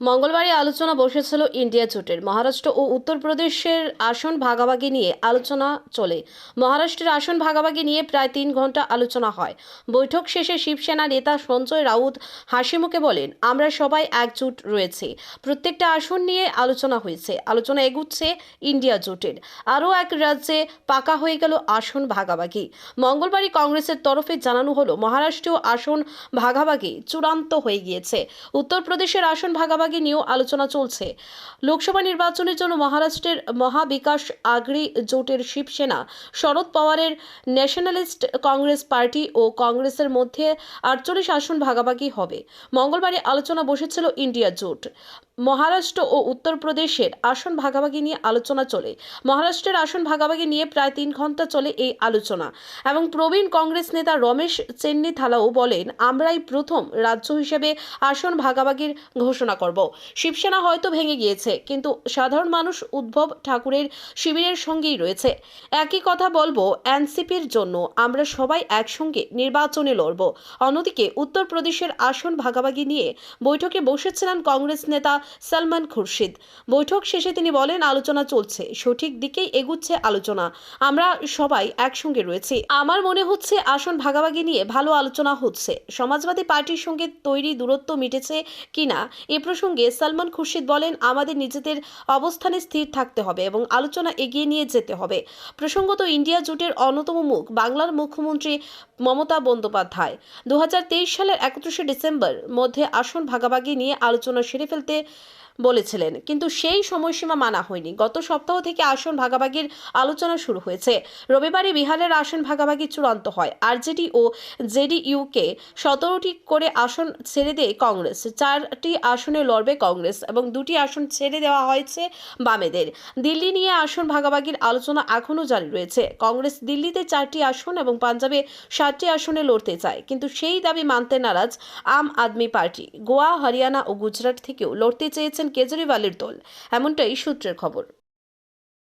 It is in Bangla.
মঙ্গলবারই আলোচনা বসেছিল ইন্ডিয়া জোটের। মহারাষ্ট্র ও উত্তরপ্রদেশের আসন ভাগাভাগি নিয়ে আলোচনা চলে। মহারাষ্ট্রের আসন ভাগাভাগি নিয়ে প্রায় তিন ঘণ্টা আলোচনা হয়। বৈঠক শেষে শিবসেনা নেতা সঞ্জয় রাউত হাসিমুখে বলেন, আমরা সবাই একজোট রয়েছে। প্রত্যেকটা আসন নিয়ে আলোচনা হয়েছে। আলোচনা এগুচ্ছে ইন্ডিয়া জোটের। আরও এক রাজ্যে পাকা হয়ে গেল আসন ভাগাভাগি। মঙ্গলবারই কংগ্রেসের তরফে জানানো হলো, মহারাষ্ট্রীয় আসন ভাগাভাগি চূড়ান্ত হয়ে গিয়েছে। উত্তরপ্রদেশের আসন ভাগাভাগি নিয়েও আলোচনা চলছে। লোকসভা নির্বাচনের জন্য মহারাষ্ট্রের মহাবিকাশ আগ্রী জোটের শিবসেনা, শরদ পাওয়ারের ন্যাশনালিস্ট কংগ্রেস পার্টি ও কংগ্রেসের মধ্যে আটচল্লিশ আসন ভাগাভাগি হবে। মঙ্গলবারে আলোচনা বসেছিল ইন্ডিয়া জোট। মহারাষ্ট্র ও উত্তরপ্রদেশের আসন ভাগাভাগি নিয়ে আলোচনা চলে। মহারাষ্ট্রের আসন ভাগাভাগি নিয়ে প্রায় তিন ঘণ্টা চলে এই আলোচনা। এবং প্রবীণ কংগ্রেস নেতা রমেশ চেন্নি থালাও বলেন, আমরাই প্রথম রাজ্য হিসেবে আসন ভাগাভাগির ঘোষণা করব। শিবসেনা হয়তো ভেঙে গিয়েছে, কিন্তু সাধারণ মানুষ উদ্ভব ঠাকুরের শিবিরের সঙ্গেই রয়েছে। একই কথা বলব এনসিপির জন্য, আমরা সবাই একসঙ্গে নির্বাচনে লড়ব। অন্যদিকে উত্তরপ্রদেশের আসন ভাগাভাগি নিয়ে বৈঠকে বসেছিলেন কংগ্রেস নেতা সালমান খুরশিদ। বৈঠক শেষে তিনি বলেন, আলোচনা চলছে। সঠিক দিকেই এগুচ্ছে আলোচনা। আমরা সবাই একসঙ্গে রয়েছি। আমার মনে হচ্ছে, আসন ভাগাভাগি নিয়ে ভালো আলোচনা হচ্ছে। সমাজবাদী পার্টির সঙ্গে তৈরি দূরত্ব মিটেছে কিনা, এ প্রসঙ্গে সালমান খুরশিদ বলেন, আমাদের নিজেদের অবস্থানে স্থির থাকতে হবে এবং আলোচনা এগিয়ে নিয়ে যেতে হবে। প্রসঙ্গত, ইন্ডিয়া জোটের অন্যতম মুখ বাংলার মুখ্যমন্ত্রী মমতা বন্দ্যোপাধ্যায়। দু হাজার তেইশ সালের একত্রিশে ডিসেম্বর মধ্যে আসন ভাগাভাগি নিয়ে আলোচনা সেরে ফেলতে বলেছিলেন। কিন্তু সেই সময়সীমা মানা হয়নি। গত সপ্তাহ থেকে আসন ভাগাভাগির আলোচনা শুরু হয়েছে। রবিবারে বিহারের আসন ভাগাভাগি চূড়ান্ত হয়। আরজেডি ও জেডিইউকে সতেরোটি করে আসন ছেড়ে দেয় কংগ্রেস। চারটি আসনে লড়বে কংগ্রেস এবং দুটি আসন ছেড়ে দেওয়া হয়েছে বামেদের। দিল্লি নিয়ে আসন ভাগাভাগির আলোচনা এখনও জারি রয়েছে। কংগ্রেস দিল্লিতে চারটি আসন এবং পাঞ্জাবে সাতটি আসনে লড়তে চায়। কিন্তু সেই দাবি মানতে নারাজ আম আদমি পার্টি। গোয়া, হরিয়ানা ও গুজরাট থেকেও লড়তে চেয়েছেন কেজরিওয়ালের দল। এমনটাই সূত্রের খবর।